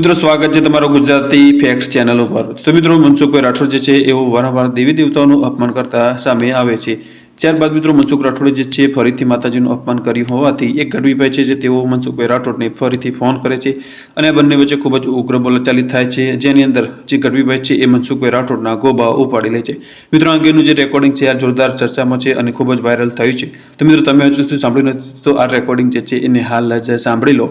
મિત્રો, સ્વાગત છે તમારો ગુજરાતી ફેક્સ ચેનલ ઉપર. તો મિત્રો મનસુખભાઈ રાઠોડ જે છે, એવો વારંવાર દેવી દેવતાઓનું અપમાન કરતા સામે આવે છે. ત્યારબાદ મિત્રો, મનસુખ રાઠોડે જે છે, ફરીથી માતાજીનું અપમાન કર્યું હોવાથી એક ગઢવીભાઈ છે, જે તેઓ મનસુખભાઈ રાઠોડને ફરીથી ફોન કરે છે અને બંને વચ્ચે ખૂબ જ ઉગ્ર બોલાચાલી થાય છે. જેની અંદર જે ગઢવીભાઈ છે, એ મનસુખભાઈ રાઠોડના ગોબા ઉપાડી લે છે. મિત્રો અંગેનું જે રેકોર્ડિંગ છે, આ જોરદાર ચર્ચામાં છે અને ખૂબ જ વાયરલ થયું છે. તો મિત્રો, તમે હજુ સુધી સાંભળ્યું નથી, તો આ રેકોર્ડિંગ જે છે, એને હાલ જ સાંભળી લો.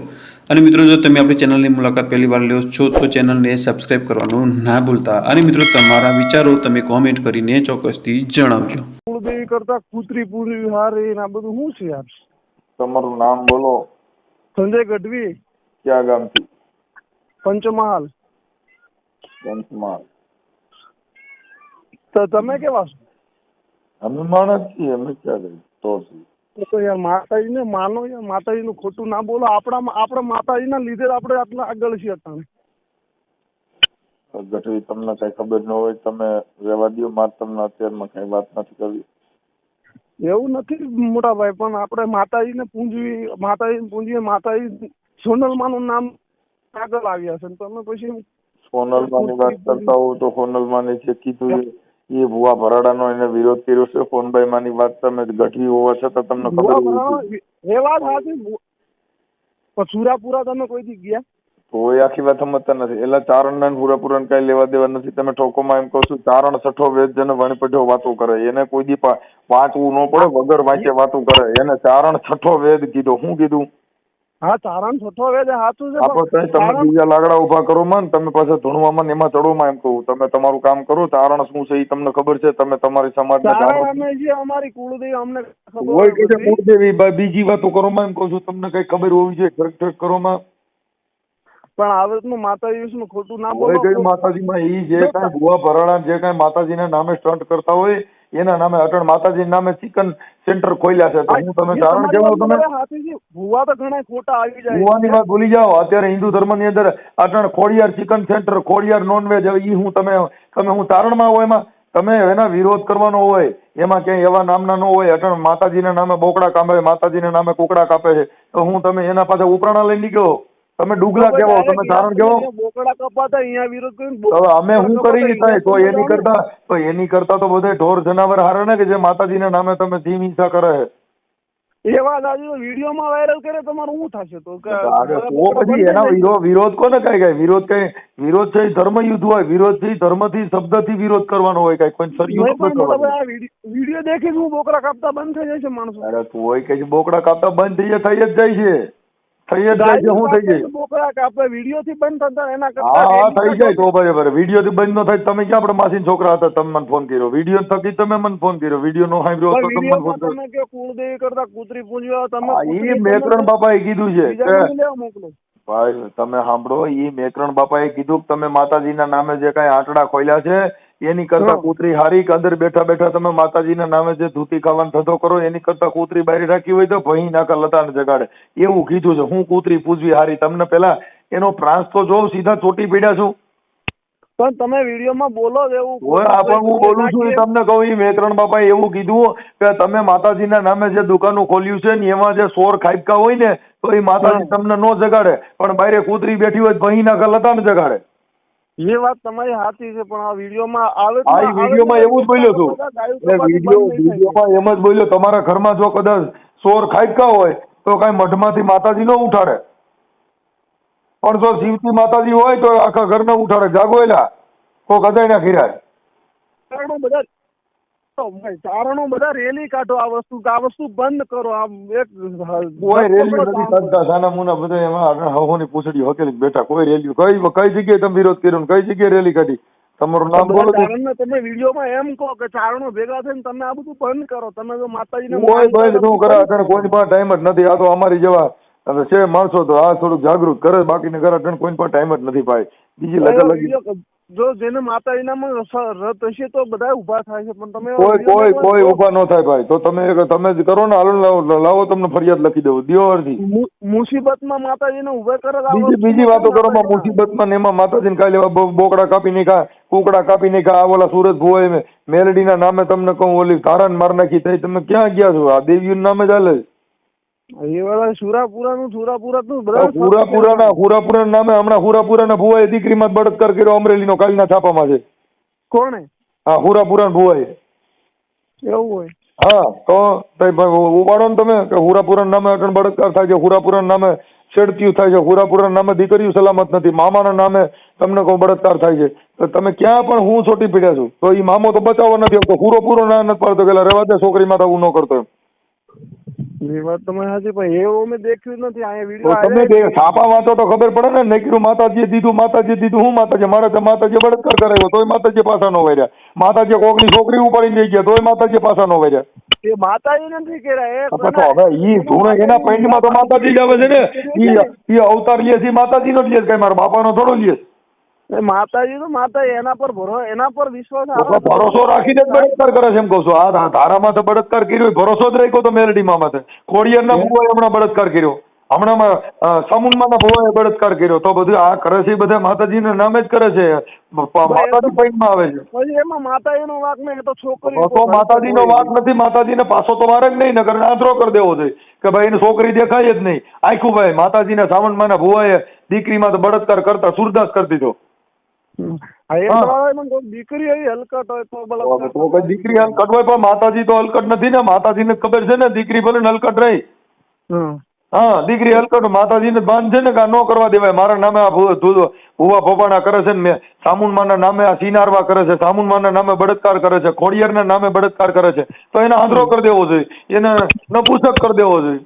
અને મિત્રો જો તમે આપણી ચેનલની મુલાકાત પહેલી વાર લ્યો છો તો ચેનલને સબસ્ક્રાઇબ કરવાનું ના ભૂલતા. અને મિત્રો તમારા વિચારો તમે કોમેન્ટ કરીને ચોક્કસથી જણાવજો. કુળદેવી કરતા કુતરી પૂરી વિહાર ને આ બધું શું છે યાર તમારું નામ બોલો. સંજય ગઢવી. ક્યાં ગામથી? પંચમહાલ. પંચમહાલ. તો તમે કેવા છો? અમે માણસ છીએ અમે ક્યાં ગઈ તો છીએ. તો યાર માતાજીને માનો યાર માતાજીનું ખોટું ના બોલો. આપણા આપણા માતાજીના લીધે આપણે આટલા આગળ છીએ અત્યારે ગઢવી તમને કઈ ખબર ન હોય તમે રહેવા દો મારે તમને અત્યારમાં કઈ વાત નથી કરવી. એવું નથી મોટાભાઈ પણ આપણે માતાજીને પૂંજવી માતાજીને પૂંજવી માતાજી સોનલમાનું નામ આગળ આવ્યા છે. ને તમે પછી સોનલમાની વાત કરતા હોવ તો સોનલમાને જે કીધું એ ભુવા ભરાડાનો એને વિરોધ કર્યો છે. ફોનભાઈ માની વાત તમે ગઢવી હોવા છતાં તમને ખબર એ વાત સાચી. પણ સુરાપુરા તમે કોઈ દી ગયા? તો એ આખી વાત સમજતા નથી. એટલે ચારણ ને પૂરેપૂરા કઈ લેવા દેવા નથી. તમે ઠોકોમાં એમ કહો છો ચારણ છઠ્ઠો વેદ જેને વણપઢ્યો વાતો કરે. એને કોઈ દી વાંચવું ન પડે વગર વાંચે વાતો કરે. એને ચારણ છઠ્ઠો વેદ કીધો. શું કીધું? હા તારણ છઠ્ઠો હવે સાચું છે આપો પણ તમે બીજા લાકડા ઊભા કરો માં તમે પાછા ધૂણવામાં ને એમાં ચડોમાં એમ કહું. તમે તમારું કામ કરો તારણ શું છે એ તમને ખબર છે તમે તમારી જાણો. અમે જે અમારી કુળદેવી અમને ખબર હોય કે કુળદેવી. બીજી વાતો કરો માં એમ કહું છું તમને કઈ ખબર હોવી જોઈએ ઠરક ઠરક કરો માં પણ આ નું માતાજી વિશે ખોટું ના બોલો. માતાજી માં એ જે કાંઈ ભુવા ભરાડા જે કાંઈ માતાજીના નામે સ્ટન્ટ કરતા હોય એના નામે અટણ માતાજી નામે ચિકન સેન્ટર ખોલ્યા છે. તો હું તમે કારણ કેવો તમે? ભુવા તો ઘણા ખોટા આવી જાય. ભુવાની વાત ભૂલી જાઓ. અત્યારે હિન્દુ ધર્મની અંદર અટણ Khodiyar chicken centre Khodiyar non veg ઈ હું તમે તમે હું તારણમાં હોય એમાં. તમે એના વિરોધ કરવાનો હોય એમાં ક્યાંય એવા નામના ન હોય. અટણ માતાજીના નામે બોકડા કાપે માતાજીના નામે કુકડા કાપે છે. તો હું તમે એના પાછળ ઉપરાણા લઈ નીકળો. તમે ડુગલા કેવો તમે ધારણ કેવો બોકડા કપાતા અહીંયા વિરોધ કરીને હવે અમે હું કરી થાય તો એની કરતા તો એની કરતા તો બધે ઢોર જનાવર હારે ને કે જે માતાજીના નામે તમે ધીમ હિંસા કરે? એ વાત આજે વિડીયોમાં વાયરલ કરે તમારું શું થશે તો? કે અરે તો પછી એના વિરોધ વિરોધ કોને કઈ કઈ? વિરોધ કઈ વિરોધ છે ધર્મ યુદ્ધ હોય વિરોધથી ધર્મથી શબ્દથી વિરોધ કરવાનો હોય કઈ કોઈ સરયુદ્ધ વીડિયો દેખીને હું બોકડા કાપતા બંધ થઈ છે માણસો. અરે તું હોય કે બોકડા કાપતા બંધ થઈ જાય થઈ જ જાય છે. થઈ જ જાય શું થઈ જાય બોકડા કાપે વીડિયો થી બંધ થતા એના હા હા થઈ જાય તો બરાબર વીડિયો થી બંધ નો થાય તમે ક્યાં આપણે માસીન છોકરા હતા તમે મને ફોન કર્યો. વીડિયો થકી તમે મને ફોન કર્યો. વીડિયો નો સાંભળ્યો પણ તમે મને ફોન કર્યો. તમે કે કુળદેવી કરતા કૂતરી પૂજ્યો તમે હા, કૂતરી ઈ મેકરણ કીધું છે ભાઈ તમે સાંભળો ઈ મેકરણ બાપાએ કીધું કે તમે માતાજીના નામે જે કાંઈ આંટડા ખોલ્યા છે એની કરતા કૂતરી હારી કે અંદર બેઠા બેઠા તમે માતાજીના નામે જે ધૂતી ખાવાનો ધંધો કરો એની કરતા કૂતરી બારી રાખી હોય તો ભહી નાકા લતાને જગાડે. એવું કીધું છે. હું કૂતરી પૂજવી હારી. તમને પેલા એનો પ્રાંસ તો જોઉં સીધા ચોટી પીડ્યા છું. પણ તમે વિડીયોમાં બોલો એવું હોય આ પણ હું બોલું છું તમને કહું એ મેત્રણ બાપાએ એવું કીધું કે તમે માતાજીના નામે જે દુકાનો ખોલ્યું છે ને એમાં જે સોર ખાઈપકા હોય ને તો એ માતાજી તમને નો જગાડે. પણ બારે કૂતરી બેઠી હોય ભહી નાકા લતાને જગાડે. એ વાત તમારી સાચી છે પણ આ વિડીયોમાં આવે આ વિડીયોમાં એવું જ બોલ્યો છું. વીડિયો વિડીયોમાં એમ જ બોલ્યો તમારા ઘરમાં જો કદાચ સોર ખાઈકા હોય તો કઈ મઢમાંથી માતાજી નો ઉઠાડે પણ જો શિવજી માતાજી હોય તો આખા ઘરને ઉઠાડે જાગો એલા કદાય ના ખીરાય બધા ચારણો બધા રેલી કાઢો. આ વસ્તુ આ વસ્તુ બંધ કરો. આમ એક કોઈ રેલી નથી કાઢતા સાના મુના બધા એમાં હવોની પૂછડી હકેલી બેઠા. કોઈ રેલી કઈ કઈ જગ્યાએ તમે વિરોધ કર્યો કઈ જગ્યાએ રેલી કાઢી? તમારું નામ બોલો ચારણને તમે વિડીયોમાં એમ કહો કે ચારણો ભેગા થઈને તમે આ બધું બંધ કરો. તમે તો માતાજીને કોઈ બંધ શું કરે અટણ કોઈ પાસે ટાઈમ જ નથી. આ તો અમારી જેવા છે માણસો તો આ થોડુંક જાગૃત કરે. બાકીને કરે અટણ કોઈ પાસે ટાઈમ જ નથી ભાઈ. બીજી લગન લગી જો જેને માતાજીનામાં સ- રત હશે તો બધા ઊભા થાય છે પણ તમે કોઈ કોઈ કોઈ ઊભા ન થાય ભાઈ તો તમે તમે જ કરો ને હાલો લાવો તમને ફરિયાદ લખી દેવું દિયો અરજી મુ- મુસીબતમાં માતાજીને ઊભા કરે બીજી બીજી વાતો કરો માં. મુસીબતમાં ને એમાં માતાજીને કાલે બોકડા કાપી નાખા કુકડા કાપી નાખા આ ઓલા સુરત ભુવાએ મે- મેલડીના નામે તમને કહું ઓલી તારાન માર નાખી થઈ તમે ક્યાં ગયા છો આ દેવીઓના નામે ચાલે છે. એ સુરાપુરા નું સુરાપુરા નું નામે હમણાં હુરાપુરાના ભુવાએ દીકરીમાં જ બળાત્કાર કર્યો અમરેલીનો કાલના છાપામાં છે. કોણે? હા હુરાપુરા ભુવાએ. એવું હોય. હા તો ઉપાડો ને તમે કે હુરાપુરા નામે અટણ બળાત્કાર થાય છે હુરાપુરા નામે છેડતીયું થાય છે હુરાપુરા નામે દીકરીઓ સલામત નથી મામાના નામે તમને કોઈ બળાત્કાર થાય છે. તો તમે ક્યાં પણ હું છોટી પીડ્યા છું. તો એ મામો તો બચાવવા નથી આવતો હુરો પૂરો ના નથી પાડતો પેલા રેવા દે છોકરી માતા હું ન કરતો એમ. એ વાત તમે સાચી પણ એવું મેં દેખ્યું જ નથી. અહીંયા તો તમે વીડિયો જે છાપા વાંચો તો ખબર પડે ને નકરું માતાજીએ દીધું માતાજીએ દીધું હું માતાજી મારે તો માતાજીએ બળાત્કાર કરાવ્યો તોય માતાજી પાછા ન વર્યા માતાજીએ કોકની છોકરી ઉપાડી લઈ ગયા તોય માતાજી પાછા નો વર્યા એ માતાજી નથી કર્યા એ તો હવે ઈ ધૂણે એના પૈંડમાં તો માતાજી જ આવે છે ને. ઈ અવતાર લે છે માતાજી નો જ લે છે કઈ મારા બાપાનો થોડો લે છે. માતાજી તો માતા એના પર ભરો એના પર વિશ્વાસ આવે ભરોસો રાખીને જ બળાત્કાર કરે છે એમ કહું છું. આ ધારામાં તો બળાત્કાર કર્યો ભરોસો જ રાખ્યો તો મેલડીમાં માથે. ખોડિયારના ભુવાએ હમણાં બળાત્કાર કર્યો. હમણાં સામુંડમાના ભુવાએ બળાત્કાર કર્યો. તો બધું આ કરે છે એ બધા માતાજીના નામે જ કરે છે. માતાજી પૈણમાં આવે છે. પછી એમાં માતાજીનો વાંક નહીં તો છોકરી તો માતાજીનો વાંક નથી માતાજીને પાછો તો મારે જ નહીં નગર આંતરો કરી દેવો જોઈએ કે ભાઈ એને છોકરી દેખાય જ નહીં. આખું ભાઈ માતાજીના સાવણમાના ભુવાએ દીકરીમાં તો બળાત્કાર કરતા સુરદાસ કરી દીધો. દીકરી હલકટ હોય તો તો બળાત્કાર તો કોઈ દીકરી હલકટ હોય પણ માતાજી તો હલકટ નથી ને. માતાજીને ખબર છે ને દીકરી ભલે હલકટ રહી. હા દીકરી હલકટ માતાજીને બાંધ છે ને કે ન કરવા દેવાય. મારા નામે આ ભૂવા ભોપાણા કરે છે ને મેં. સામુનમાના નામે આ સિનારવા કરે છે. સામુનમાના નામે બળત્કાર કરે છે. ખોડિયાર ના નામે બળત્કાર કરે છે. તો એને આંધળો કરી દેવો જોઈએ. એને નપુસક કરી દેવો જોઈએ.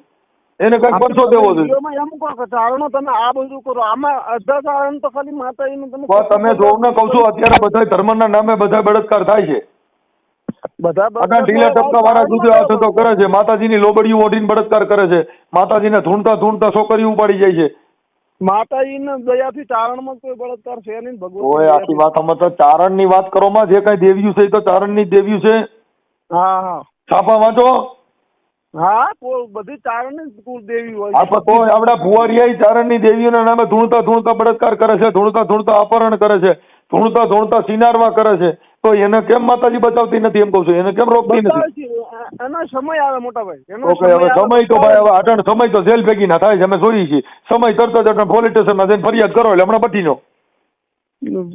એને કઈ પરસો દેવો જોઈએ. એમ કહો કે ચારણો તમે આ બધું કરો આમાં અડધા ચારણ તો ખાલી માતાજીનું તમે તમે જોવ ને કહું છું અત્યારે બધા ધર્મના નામે બધા બળાત્કાર થાય છે. બધા બધા ઢીલા ટપકા વાળા સુધી આ થતો કરે છે માતાજીની લોબડીઓ ઓઢીને બળાત્કાર કરે છે. માતાજીને ધૂણતા ધૂણતા છોકરીઓ ઉપાડી જાય છે. માતાજીના દયાથી ચારણમાં કોઈ બળાત્કાર છે નહીં ભગવાન ઓય આખી વાત અમે તો ચારણની વાત કરો માં જે કઈ દેવ્યું છે એ તો ચારણની ની દેવ્યું છે. હા હા. છાપા વાંચો. હા બધી ચારણની જ કુળદેવી હોય આ તો આપડા ભુવારિયા ચારણની દેવીઓના નામે ધૂણતા ધૂણતા બળાત્કાર કરે છે ધૂણતા ધૂણતા અપહરણ કરે છે ધૂણતા ધૂણતા સિનારવા કરે છે. તો એને કેમ માતાજી બચાવતી નથી એમ કહું છું એને કેમ રોકતી નથી? એનો સમય આવે મોટા ભાઈ ઓકે હવે સમય તો ભાઈ હવે અટણ સમય તો જેલ ભેગી ના થાય છે અમે જોઈએ છીએ. સમય તરત જ અટણ પોલીસ સ્ટેશનમાં જઈને ફરિયાદ કરો એટલે હમણાં પટીનો.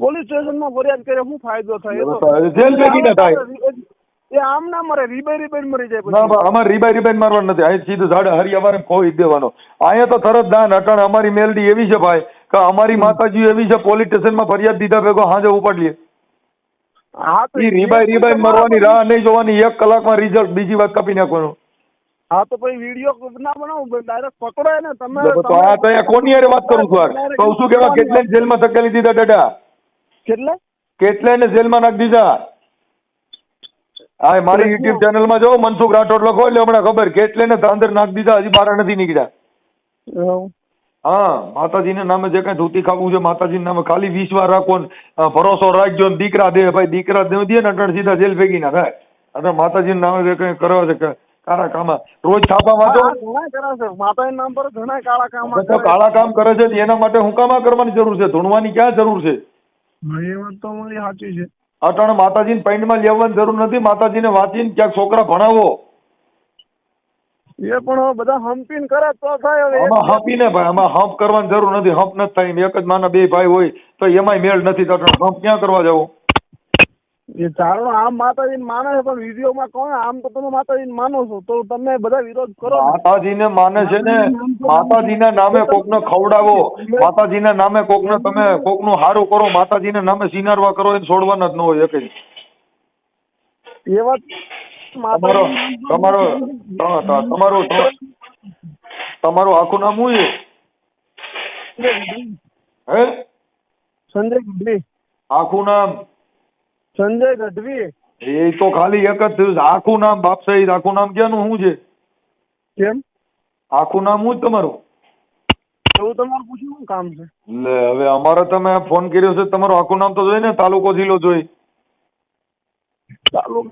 પોલીસ સ્ટેશનમાં ફરિયાદ કરે શું ફાયદો થાય? જેલ ભેગી ના થાય. એ આમ ના મરે રીબાઈ રીબાઈ મરી જાય ના બા, અમારે રીબાઈ રીબાઈ મારવાનું નથી. અહીં સીધું ઝાડે હરી અમારે ખોઈ દેવાનો. અહીંયા તો તરત દાન અટણ અમારી મેલડી એવી છે ભાઈ કે અમારી માતાજી એવી છે પોલીસ સ્ટેશનમાં ફરિયાદ દીધા ભેગો હાજે ઉપાડીએ હા તો રીબાઈ રીબાઈ મરવાની રાહ નહીં જોવાની એક કલાકમાં રિઝલ્ટ બીજી વાત કાપી નાખવાનું. હા તો પછી વીડિયો ના બનાવો ડાયરેક્ટ પકડો ને તમે તો આ તો કોની હારે વાત કરું છું કહું છું કેવા એવા કેટલાય જેલમાં ધકેલી દીધા દાદા કેટલે? કેટલાયને જેલમાં નાખી દીધા? હા મારી યુટ્યુબ ચેનલમાં જો મનસુખ રાઠોડ લખો એટલે હમણાં ખબર. કેટલે ને અંદર નાખી દીધા હજી બહાર નથી નીકળ્યા. હા માતાજીના નામે જે કઈ ધોતી ખાવું છે માતાજીના નામે ખાલી વીસ વાર રાખો ભરોસો રાખજો ને દીકરા દે. ભાઈ દીકરા દે દે ને અટણ સીધા જેલ ભેગી ના થાય. અને માતાજીના નામે જે કઈ કરવા છે કાળા કામ. રોજ છાપા વાંચો નામ પર ઘણા કાળા કામ કાળા કામ કરે છે એના માટે હું કામ કરવાની જરૂર છે? ધૂણવાની ક્યાં જરૂર છે? એ વાત તો મારી સાચી છે. અટાણે માતાજીને પૈંડમાં લેવાની જરૂર નથી. માતાજીને વાંચીને ક્યાંક છોકરા ભણાવો. એ પણ બધા હમ્પીને કરે તો થાય હવે. આમાં હંપીને ભાઈ આમાં હંપ કરવાની જરૂર નથી. હંપ નથી થાય એક જ માના બે ભાઈ હોય તો એમાંય મેળ નથી તો હંપ ક્યાં કરવા જવું? એ ચારણો આમ માતાજીને માને છે પણ વિડીયોમાં કોણ? આમ તો તમે માતાજીને માનો છો તો તમે બધા વિરોધ કરો ને. માતાજીને માને છે ને માતાજીના નામે કોકને ખવડાવો માતાજીના નામે કોકને તમે કોકનું હારું કરો માતાજીના નામે સિનારવા કરો એને છોડવાના જ ન હોય એક એ વાત તમારો તમારો તમારું તમારું આખું નામ શું હે? સંજય આખું નામ? સંજય ગઢવી. એ તો ખાલી એક જ થયું આખું નામ બાપ સહિત આખું નામ ક્યાંનું? શું છે? કેમ? આખું નામ હું જ તમારું? એવું તમારું પૂછ્યું શું કામ છે? લે હવે અમારે તમે ફોન કર્યો છે તમારું આખું નામ તો જોઈ ને તાલુકો જિલ્લો જોઈ. ચાલો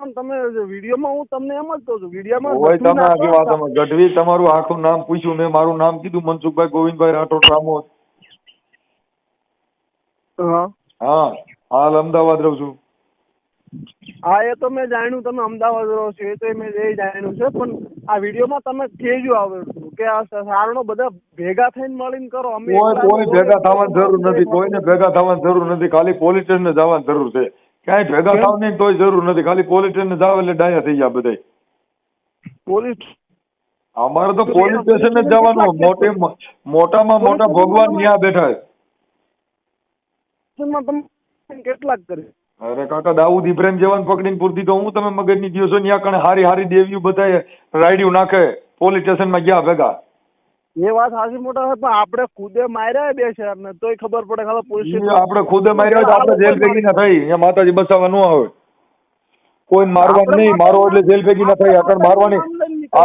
તમે વિડીયોમાં હું તમને એમ જ કહું છું વિડીયોમાં હોય તમે આખી વાત અમે ગઢવી તમારું આખું નામ પૂછ્યું મેં મારું નામ કીધું મનસુખભાઈ ગોવિંદભાઈ રાઠોડ રામોદ. હા. હા. હાલ અમદાવાદ રહું છું. હા એ તો મેં જાણ્યું તમે અમદાવાદ રહો છો એ તો મેં એ જાણ્યું છે પણ આ વિડીયોમાં તમે કેજો આવે કે આ સારણો બધા ભેગા થઈને મળીને કરો અમે કોઈ ભેગા થવાની જરૂર નથી કોઈને ભેગા થવાની જરૂર નથી ખાલી પોલીસ સ્ટેશન જવાની જરૂર છે. ક્યાંય ભેગા થાવ થવાની તોય જરૂર નથી ખાલી પોલીસ સ્ટેશન જાવ એટલે ડાયા થઈ ગયા બધાય. પોલીસ અમારે તો પોલીસ સ્ટેશન જ જવાનું મોટે મોટામાં મોટા ભગવાન ત્યાં બેઠા છે. તમે કેટલાક કરી. અરે કાકા દાઉદ ઇબ્રાહિમ જવાન પકડીને પૂરતી તો હું તમે મગજની દિવસો છો ત્યાં કણે હારી હારી દેવીઓ બધાએ રાયડિયું નાખે પોલીસ સ્ટેશનમાં ગયા ભેગા. એ વાત સાચી મોટા છે પણ આપણે ખુદે માર્યા બે શહેર ને તોય ખબર પડે ખાલી પોલીસ આપણે ખુદે માર્યા તો આપણે જેલ ભેગી ના થઈ અહીંયા માતાજી બસાવવા ન આવે. કોઈને મારવાનું આપણે નહીં મારો એટલે જેલ ભેગી ના થઈ આકણ મારવાની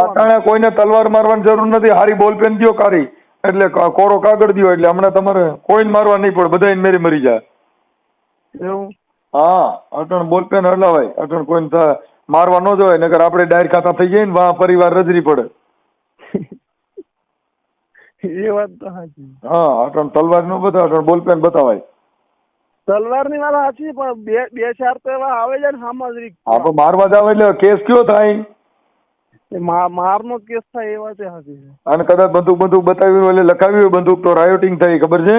આકણે કોઈને તલવાર મારવાની જરૂર નથી હારી બોલપેન દ્યો કારી. એટલે કોરો કાગળ દ્યો એટલે હમણાં તમારે કોઈને મારવા નહીં પડે બધા મેરી મરી જાય. એવું? હા અટણ બોલપેન હલાવાય અટણ કોઈને મારવા ન જવાય નકર આપણે ડાયર ખાતા થઈ જાય ને વા પરિવાર રજરી પડે. એ વાત તો સાચી. હા અટણ તલવાર નો બતાવે અટણ બોલપેન બતાવાય. તલવારની વાત સાચી પણ બે બે ચાર તો એવા આવે છે ને સામાજિક. આપણે મારવા જાવ એટલે કેસ કયો થાય? મારનો કેસ થાય એ વાત એ સાચી છે. અને કદાચ બંદૂક બંદૂક બતાવ્યું એટલે લખાવ્યું બંદૂક તો રાયોટિંગ થાય ખબર છે?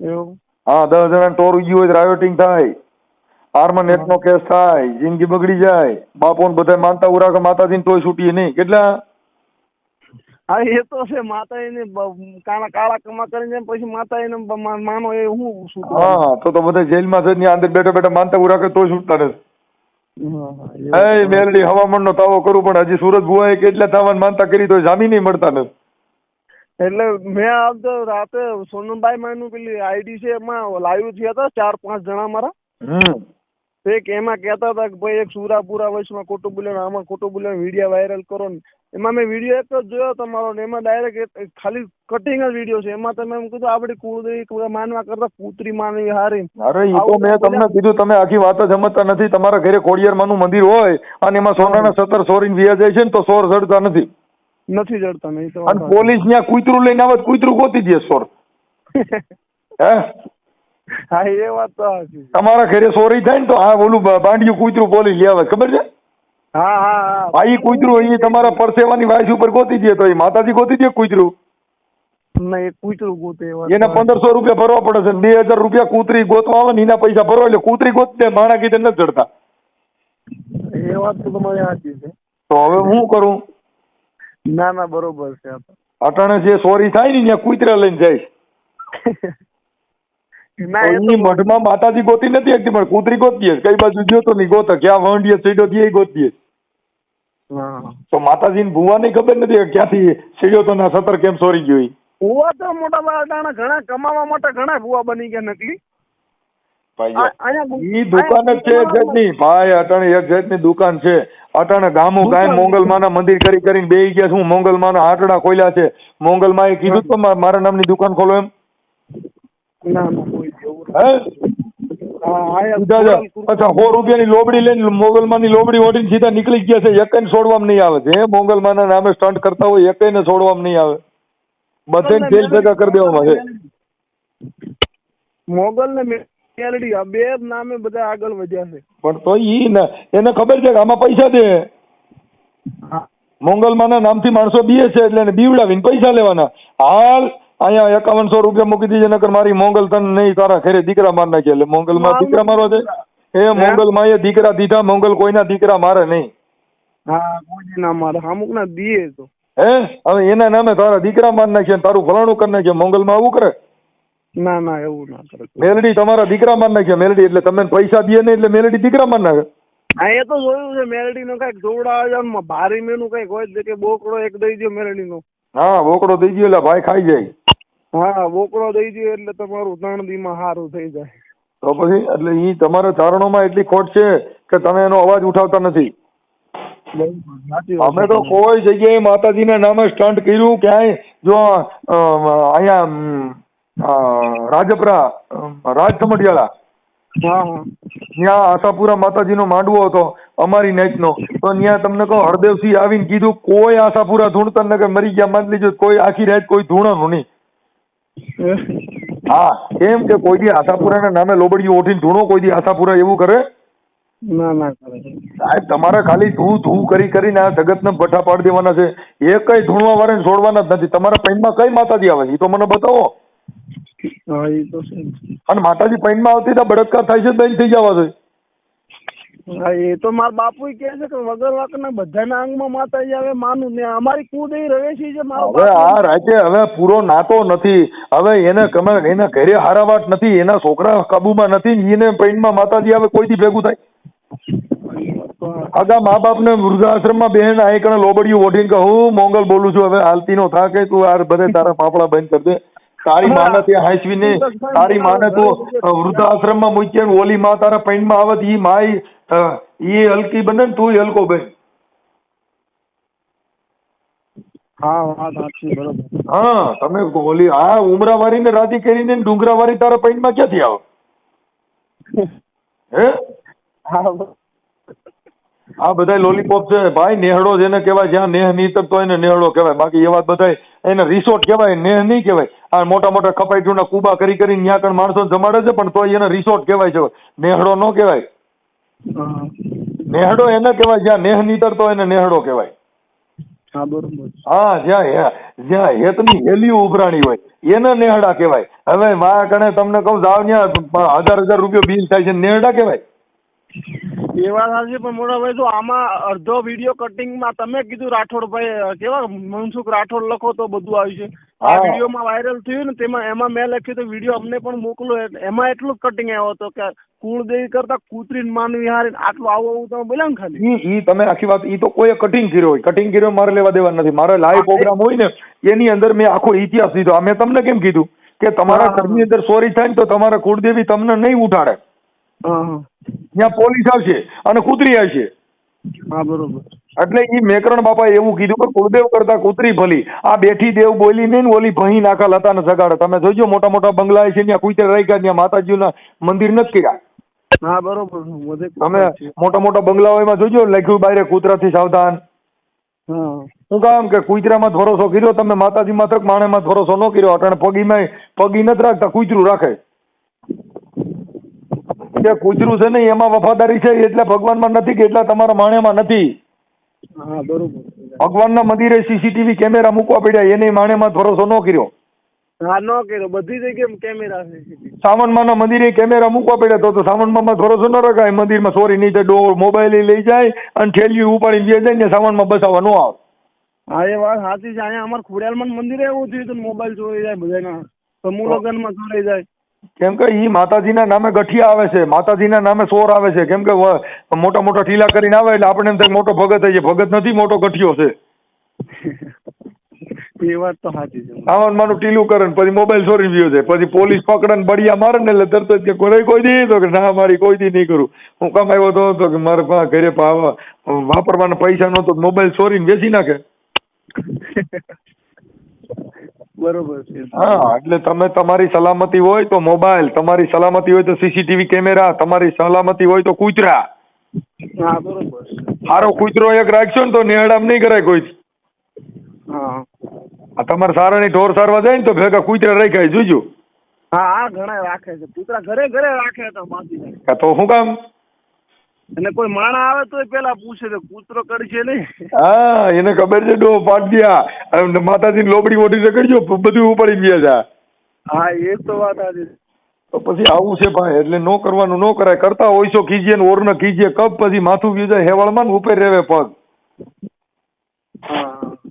એવું? હા દસ જણા ટોર ગયું હોય રાયોટિંગ થાય. આર્મા નેટ નો કેસ થાય જિંદગી બગડી જાય. બાપો ને બધા માનતા ઉરા કે માતાજી તોય છૂટીએ નહીં. કેટલા? હા એ તો છે માતા એને કાળા કાળા કમા કરીને પછી માતા એને માનો એ હું શું હા તો તો બધા જેલમાં છે ને અંદર બેઠા બેઠા માનતા ઉરા કે તોય છૂટતા નથી. એ મેલડી હવામાન નો તાવો કરું પણ હજી સુરત ભુવાએ કેટલા થવાની માનતા કરી તો જામીન નહીં મળતા નથી. એટલે મેં આવતો રાતે સોનમભાઈ માનું પેલી આઈડી છે એમાં લાઈવ થયા હતા ચાર પાંચ જણા મારા. એક એમાં કહેતા હતા કે ભાઈ એક સુરાપુરા વયસમાં ખોટું બોલ્યો આમાં ખોટું બોલ્યો વીડિયો વાયરલ કરો ને. એમાં મેં વીડિયો એક જ જોયો તમારો ને એમાં ડાયરેક્ટ ખાલી કટિંગ જ વીડિયો છે. એમાં તમે એમ કીધું આપડી કુળદેવી માનવા કરતા પુત્રી માનવી હારી અરે એ તો મેં તમને કીધું તમે આખી વાત જ સમજતા નથી. તમારા ઘરે ખોડિયારમાંનું મંદિર હોય અને એમાં સોનાના સત્તર સોરીન વ્યાજ જાય છે ને તો સોર ચડતા નથી. નથી જડતા નહીં તો અને પોલીસ ત્યાં કૂતરું લઈને આવે કૂતરું ગોતી દે સોર. હે? હા એ વાત તો તમારા ઘરે સોરી થાય ને તો આ ઓલું બાંડિયું કૂતરું પોલીસ લઈ આવે ખબર છે? હા હા હા. આ કૂતરું એ તમારા પરસેવાની વાયસ ઉપર ગોતી દે તો એ માતાજી ગોતી દે કૂતરું? ગોતે એને પંદરસો રૂપિયા ભરવા પડે છે બે હજાર રૂપિયા કૂતરી ગોતવા આવે ને એના પૈસા ભરો એટલે કૂતરી ગોતતે માણા કીધે નથી ચડતા એ વાત તો તમારી સાચી છે. તો હવે હું કરું? ના ના બરોબર છે અટાણે જે સોરી થાય ને ત્યાં કુતરા લઈને જાય ના એ એની તો મઢમાં માતાજી ગોતી નથી એકથી પણ કૂતરી ગોતીએ કઈ બાજુ ગયો તો નહીં ગોતો ક્યાં વંડીએ સીડો થી ગોતીએ હા. તો માતાજીને ભુવાની ખબર નથી કે ક્યાંથી સીડ્યો તો ના સતર કેમ સોરી ગયો. ભૂવા તો મોટા બાટાણા ઘણા કમાવા માટે ઘણા ભૂવા બની ગયા નકલી. ઈ દુકાન જ છે જજની ભાઈ અટણ એક જજની દુકાન છે. અટણ ગામું ગાય મોંગલમાના મંદિર કરી કરીને બેહી ગયા છું. મોંગલમાના આટડા ખોલ્યા છે. મોંગલમાએ કીધું તો મારા નામની દુકાન ખોલો એમ. કોઈ. અચ્છા સો રૂપિયાની લોબડી લઈને મોગલમાની લોબડી ઓઢીને સીધા નીકળી ગયા છે. એકઈને છોડવામાં નહીં આવે. જે મોગલમાના નામે સ્ટન્ટ કરતા હોય એકઈને છોડવામાં નહીં આવે. બધાને જેલ ભેગા કરી દેવામાં છે. મોગલ ને મેલડી આ બે નામે બધા આગળ વધ્યા છે. પણ તો ઈ ને એને ખબર છે કે આમાં પૈસા દે. મોંગલમાના નામથી માણસો બીએ છે એટલે એને બીવડાવીને પૈસા લેવાના. હાલ અહીંયા એકાવનસો રૂપિયા મૂકી દીધી નકર મારી મોંગલ તને નહીં તારા ઘરે દીકરા માર નાખે. એટલે મોંગલમાં દીકરા મારવા છે? એ મોંગલમાં એ દીકરા દીધા મોંગલ કોઈના દીકરા મારે નહીં. હા કોઈ ના મારે. અમુક ના દીએ તો. હે? હવે એના નામે તારા દીકરા માર નાખે તારું ફલાણું કરી નાખે. મોંગલમાં આવું કરે? ના ના એવું ના કરે. મેલડી તમારા દીકરા માર નાખ્યા મેલડી એટલે તમે પૈસા દે ને એટલે મેલડી દીકરા માર નાખે હા એ તો જોયું છે મેલડી નો કંઈક જોવડાવે છે ભારી મેનું કંઈક હોય કે બોકડો એક દઈ દો મેલડી નો હા બોકડો દઈ દો એટલે ભાઈ ખાઈ જાય. હા બોકડો દઈ દો એટલે તમારું ત્રણ દી માં સારું થઈ જાય. તો પછી એટલે ઈ તમારા ચારણોમાં એટલી ખોટ છે કે તમે એનો અવાજ ઉઠાવતા નથી. અમે તો કોઈ જગ્યાએ માતાજીના નામે સ્ટન્ટ કર્યું ક્યાંય જો અહીંયા રાજપરા રાજ હા ત્યાં આશાપુરા માતાજીનો માંડવો હતો અમારી નાઈટનો તો ત્યાં તમને કહો હરદેવસિંહ આવીને કીધું કોઈ આશાપુરા ધૂણતર નગર મરી ગયા માની લીજો કોઈ આખી રાત કોઈ ધૂણ નહીં હા એમ કે કોઈ દી આશાપુરાના નામે લોબડીઓ ઓઠીને ધૂણો કોઈ દી આશાપુરા એવું કરે ના ના સાહેબ તમારે ખાલી ધૂ ધૂ કરી કરીને આ જગતને ભઠ્ઠા પાડી દેવાના છે એ કઈ ધૂણવા વાળાને છોડવાના જ નથી તમારા પૈનમાં કઈ માતાજી આવે છે એ તો મને બતાવો હા એ તો છે. અને માતાજી પૈનમાં આવતી તો બળાત્કાર થાય છે બેન થઈ જવા જોઈએ હા એ તો મારા બાપુ કહે છે કે વગર વાંકના બધાના અંગમાં માતાજી આવે માનું ને અમારી કુળદેવી રવેશી છે મારો હવે આ રાજ્ય હવે પૂરો નાતો નથી. હવે એને કમે એના ઘરે હારાવાટ નથી એના છોકરા કાબુમાં નથી ને એને પૈનમાં માતાજી આવે કોઈથી ભેગું થાય? આગા મા બાપને વૃદ્ધાશ્રમમાં બેન આઈકણે લોબડિયું ઓઢીને કે હું મોંગલ બોલું છું હવે હાલતી નો થા કે તું આ બધે તારા પાપડા બંધ કરી દે. તારી માને ત્યાં હાંસવીને તારી માને તો વૃદ્ધાશ્રમમાં મૂકી ને ઓલી માં તારા પૈણમાં આવે ઈ માય ઈ હલકી બને ને તું હલકો બન. હા વાત સાચી બરોબર. હા તમે ઓલી આ ઉમરાવાળી ને રાજી કરીને ડુંગરા ડુંગરાવાળી તારા પૈણમાં ક્યાંથી આવે? હે? હા આ બધા લોલીપોપ છે. ભાઈ નેહડો જેને કહેવાય જ્યાં નેહ નહીં તો એને નેહડો કહેવાય. બાકી એવા બધા એને રિસોર્ટ કહેવાય નેહ નહીં કહેવાય. આ મોટા મોટા કપાઈટુના કુબા કરી કરીને ત્યાં કણ માણસો જમાડે છે પણ તોય એને રિસોર્ટ કહેવાય છે. નેહડો ન કહેવાય. નેહડો એને કહેવાય જ્યાં નેહ નીતરતો એને નેહડો કહેવાય. હા જ્યાં જ્યાં હેતની હેલી ઉભરાણી હોય એને નેહડા કહેવાય. હવે મારા કણે તમને કહું જાવ ત્યાં હજાર હજાર રૂપિયો બિલ થાય છે નેહડા કહેવાય. એ વાત સાચી પણ મોટાભાઈ જો આમાં અડધો વીડિયો કટિંગમાં તમે કીધું રાઠોડભાઈ કેવા મનસુખ રાઠોડ લખો તો બધું આવ્યું છે આ. વિડીયોમાં વાયરલ થયું ને તેમાં એમાં મેં લખ્યું તો વીડિયો અમને પણ મોકલો. એમાં એટલું કટિંગ આવ્યો હતો કે કુળદેવી કરતા કૂતરીને માનવી હારી આટલું આવું આવું તમે બોલ્યા ને ખાલી? ઈ તમે આખી વાત ઈ તો કોઈ કટિંગ કર્યો હોય. કટિંગ કર્યો મારે લેવા દેવા નથી. મારે લાઈવ પ્રોગ્રામ હોય ને એની અંદર મેં આખો ઇતિહાસ દીધો આ મેં તમને કેમ કીધું? કે તમારા. ઘરની અંદર ચોરી થાય ને તો તમારા કુળદેવી તમને નહીં ઉઠાડે. ત્યાં પોલીસ આવશે અને કૂતરી આવશે. હા બરોબર. એટલે એ મેકરણ બાપા એવું કીધું કે કુળદેવ કરતા કૂતરી ભલી. આ બેઠી દેવ બોલી નહીં ઓલી ભહી નાખા લતા ને જગાડે. તમે જોજો મોટા મોટા બંગલા છે ત્યાં કુતરે રહી ગયા ત્યાં માતાજીના મંદિર નથી કર્યા. હા બરોબર. અમે મોટા મોટા બંગલાઓ એમાં જોજો લખ્યું બારે કૂતરાથી સાવધાન. હું. કામ કે કુતરામાં ભરોસો કર્યો તમે માતાજી માત્ર માણે માણેમાં ભરોસો ન કર્યો. અટાણે પગીમાં પગી નથી રાખતા કુતરું રાખે. જે કૂતરું છે ને એમાં વફાદારી છે એટલે ભગવાનમાં નથી કે એટલા તમારા માણેમાં નથી. હા બરોબર. ભગવાનના મંદિરે સીસીટીવી કેમેરા મૂકવા પડ્યા એને માણેમાં ભરોસો ન કર્યો. હા ન કર્યો. બધી જગ્યાએ કેમેરા સાવનમાના મંદિરે કેમેરા મૂકવા પડ્યા તો તો સાવનમાં ભરોસો ન રખાય. મંદિરમાં ચોરી નહીં થાય ડોર મોબાઈલ લઈ જાય અને ઠેલિયું ઉપાડીને બે જાય ને સાવનમાં બસાવવા ન આવે. હા એ વાત સાચી છે. અહીંયા અમારે ખોડિયાલમાં મંદિરે એવું થયું હતું મોબાઈલ ચોરી જાય બધાના સમૂહ લગ્નમાં ચોરી જાય. કેમ કે ઈ માતાજીના નામે ગઠિયા આવે છે માતાજીના નામે સોર આવે છે. કેમ કે મોટા મોટા ઢીલા કરીને આવે એટલે આપણે એમ થાય મોટો ભગત જાય ભગત નથી મોટો ગઠિયો છે. એ વાત તો સાચી છે. સાવનમાંનું ટીલું કરે ને પછી મોબાઈલ ચોરી ગયો છે. પછી પોલીસ પકડે ને બળિયા મારે ને એટલે તરત જ કે કોઈ કોઈ દી તો કે ના મારી કોઈ દી નહીં કરું. હું કામ આવ્યો તો તો કે મારે ઘરે વાપરવાના પૈસા નહોતો મોબાઈલ ચોરીને વેચી નાખે. બરોબર છે. હા એટલે તમે તમારી સલામતી હોય તો મોબાઈલ તમારી સલામતી હોય તો સીસીટીવી કેમેરા તમારી સલામતી હોય તો કૂતરા. હા બરોબર સારો કૂતરો એક રાખશો ને તો નિહાળામ નહીં કરાય કોઈ. હા. તમારે તમારે સારાની ઢોર સારવા જાય ને તો ભેગા કૂતરા રાખ્યા જોજો. હા ઘણા રાખે છે. કૂતરા ઘરે ઘરે રાખે તો તો શું કામ? અને કોઈ માણા આવે તો પેલા પૂછે કે કૂતરો કરશે નહીં. હા એને ખબર છે ડો પાટ ગયા. માતાજી લોબડી મોટી કરજો બધું ઉપાડી ગયા છે. હા એ તો વાત આજે તો પછી આવું છે ભાઈ એટલે નો કરવાનું નો કરાય. કરતા હોય છો કીજીએ ને ઓર ને કીજીએ કપ પછી માથું ગયું જાય હેવાળમાં ને ઉપર રહેવે પગ.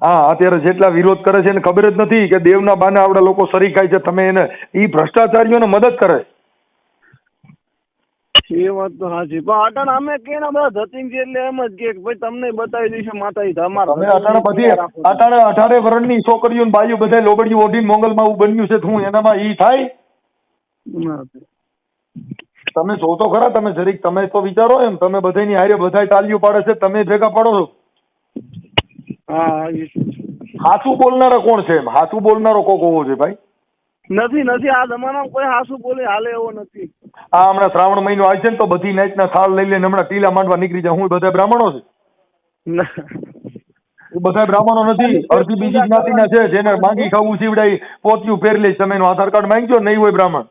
હા. અત્યારે જેટલા વિરોધ કરે છે એને ખબર જ નથી કે દેવના બાને આવડા લોકો સરી ખાય છે તમે એને એ ભ્રષ્ટાચારીઓને મદદ કરે. એ વાત તો સાચી. પણ અટાણ અમે કેના બધા ધતિંગ છે એટલે એમ જ કે ભાઈ તમને બતાવી દઈશું માતાજી તમારા તમે અટાણે બધી અટાણે અઢારે વર્ષની છોકરીઓ ને બાઈઓ બધા લોબડીઓ ઓઢીને મોંગલમાં આવું બન્યું છે એનામાં ઈ થાય. તમે જો તો ખરા તમે જરીક તમે તો વિચારો એમ તમે બધાની હારે બધાય તાલીઓ પાડે છે તમે ભેગા પાડો છો. હા હાથું બોલનારો કોણ છે એમ? હાથું બોલનારો કોક હોવો છે ભાઈ. નથી નથી આ જમાનામાં કોઈ હાસુ બોલે હાલે એવો નથી. આ હમણાં શ્રાવણ મહિનો આવશે ને તો બધી નાઈટના થાળ લઈ લઈને હમણાં ટીલા માંડવા નીકળી જાય હું બધા બ્રાહ્મણો છે. બધા બ્રાહ્મણો નથી. અડધી બીજી જ્ઞાતિના છે જેને માંગી ખાવું સીવડાઈ પોતિયું પહેરી લઈશ તમે એનું આધાર કાર્ડ માંગજો નહીં હોય બ્રાહ્મણ.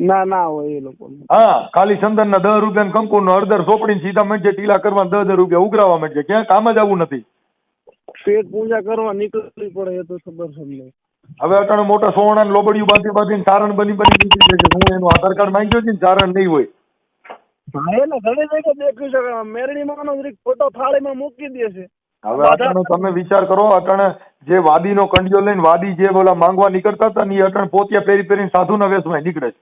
ના ના હોય એ લોકો હા ખાલી ચંદન ના દસ રૂપિયા કંકુ નો અડધર સોપડી સીધા મંડે ટીલા કરવા દસ દસ રૂપિયા ઉઘરાવા માંડે ક્યાં કામ જ આવું નથી. પેટ પૂજા કરવા નીકળવી પડે એ તો ખબર છે હવે અટાણે મોટા સોવણા લોબડિયું બાંધી બાંધીને ચારણ બની બની નીકળી જાય છે. હું એનું આધાર કાર્ડ માંગ્યો છે ને ચારણ નહીં હોય. એને ઘણી જગ્યાએ દેખ્યું છે કે મેરડીમાં નો જરીક ફોટો થાળીમાં મૂકી દે છે. હવે અટાણે તમે વિચાર કરો અટાણે જે વાદીનો કંડિયો લઈને વાદી જે બોલા માંગવા નીકળતા હતા ને એ અટાણે પોતિયા પહેરી પહેરીને સાધુના વેશમાં નીકળે છે.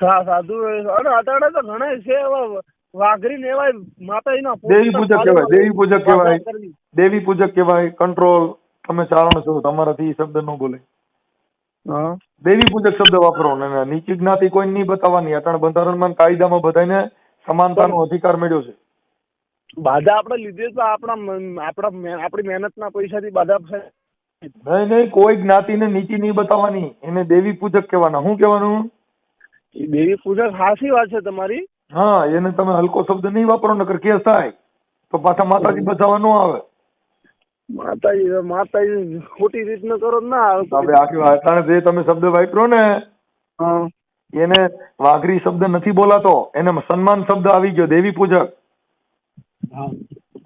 સા સાધુ અને અટાણે તો ઘણા છે એવા વાઘરી ને એવા માતાજીના દેવી પૂજક કહેવાય દેવી પૂજક કહેવાય દેવી પૂજક કહેવાય કંટ્રોલ તમે ચારણ છો તમારાથી એ શબ્દ ન બોલે. હા. દેવી પૂજક શબ્દ વાપરો ને નીચી જ્ઞાતિ કોઈ નહીં બતાવવાની. અત્યારે બંધારણમાં કાયદામાં બધાને સમાનતાનો અધિકાર મળ્યો છે. બાધા આપણે લીધે તો આપણા આપણા આપણી મહેનતના પૈસાથી બાધા નહીં નહીં કોઈ જ્ઞાતિને નીચી નહીં બતાવવાની. એને દેવી પૂજક કહેવાના. શું કહેવાનું? દેવી પૂજક હાસી વાત છે તમારી. હા એને તમે હલકો શબ્દ નહીં વાપરો નકર કેસ થાય. તો પાછા માતાજી બચાવવા ન આવે. માતાજી માતાજી ખોટી રીતનું કરો ના. હવે આખી અટાણે જે તમે શબ્દ વાપરો ને એને વાઘરી શબ્દ નથી બોલાતો એને સન્માન શબ્દ આવી ગયો દેવી પૂજક.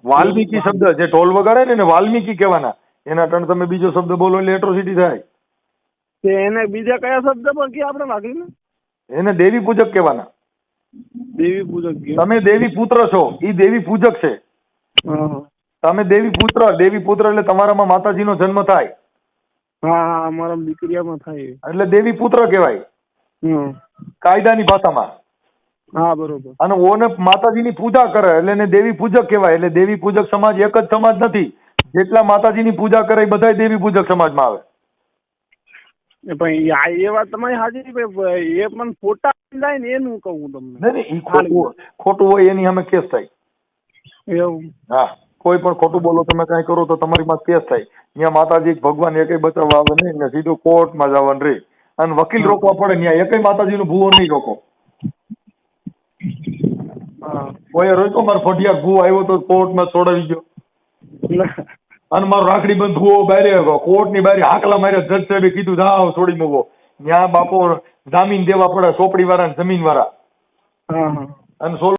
વાલ્મીકી શબ્દ જે ઢોલ વગાડે ને એને વાલ્મીકી કહેવાના એના અટાણે તમે બીજો શબ્દ બોલો એટલે એટ્રોસિટી થાય. તે એને બીજા કયા શબ્દ પર કે આપણે વાઘરીને? એને દેવી પૂજક કહેવાના. દેવી પૂજક તમે દેવી પુત્ર છો એ દેવી પૂજક છે. તમે દેવી પુત્ર દેવી પુત્ર એટલે તમારામાં માતાજીનો જન્મ થાય. હા અમારા દીકરીયામાં થાય એટલે દેવી પુત્ર કહેવાય. કાયદાની ભાષામાં. હા બરોબર. અને ઓને માતાજીની પૂજા કરે એટલે એને દેવી પૂજક કહેવાય. એટલે દેવી પૂજક સમાજ એક જ સમાજ નથી. જેટલા માતાજીની પૂજા કરે એ બધા દેવી પૂજક સમાજમાં આવે. એ પણ આ એ વાત તમારી સાચી છે એ પણ ફોટા જાય ને એનું કહું તમને. નહીં નહીં ખોટું ખોટું હોય એની અમે કેસ થાય. એવું. હા. કોઈ પણ ખોટું બોલો તમે કાંઈ કરો તો તમારી માં કેસ થાય. અહીંયા માતાજી ભગવાન એકે બચાવવા આવે નહીં ને સીધું કોર્ટમાં જવાનું રહે અને વકીલ રોકવા પડે ત્યાં એકે માતાજીનો ભૂવો નહીં રોકો. કોઈ રોકો મારો ફટિયાર ભૂ આવ્યો તો કોર્ટમાં છોડાવી ગયો. અને મારો રાખડી બંધ ભૂવો બારે કોર્ટની બારી હાકલા માર્યા. જજ સાહેબે કીધું જાઓ છોડી મૂકો. ત્યાં બાપો જામીન દેવા પડે ચોપડી વાળા જમીન વાળા અને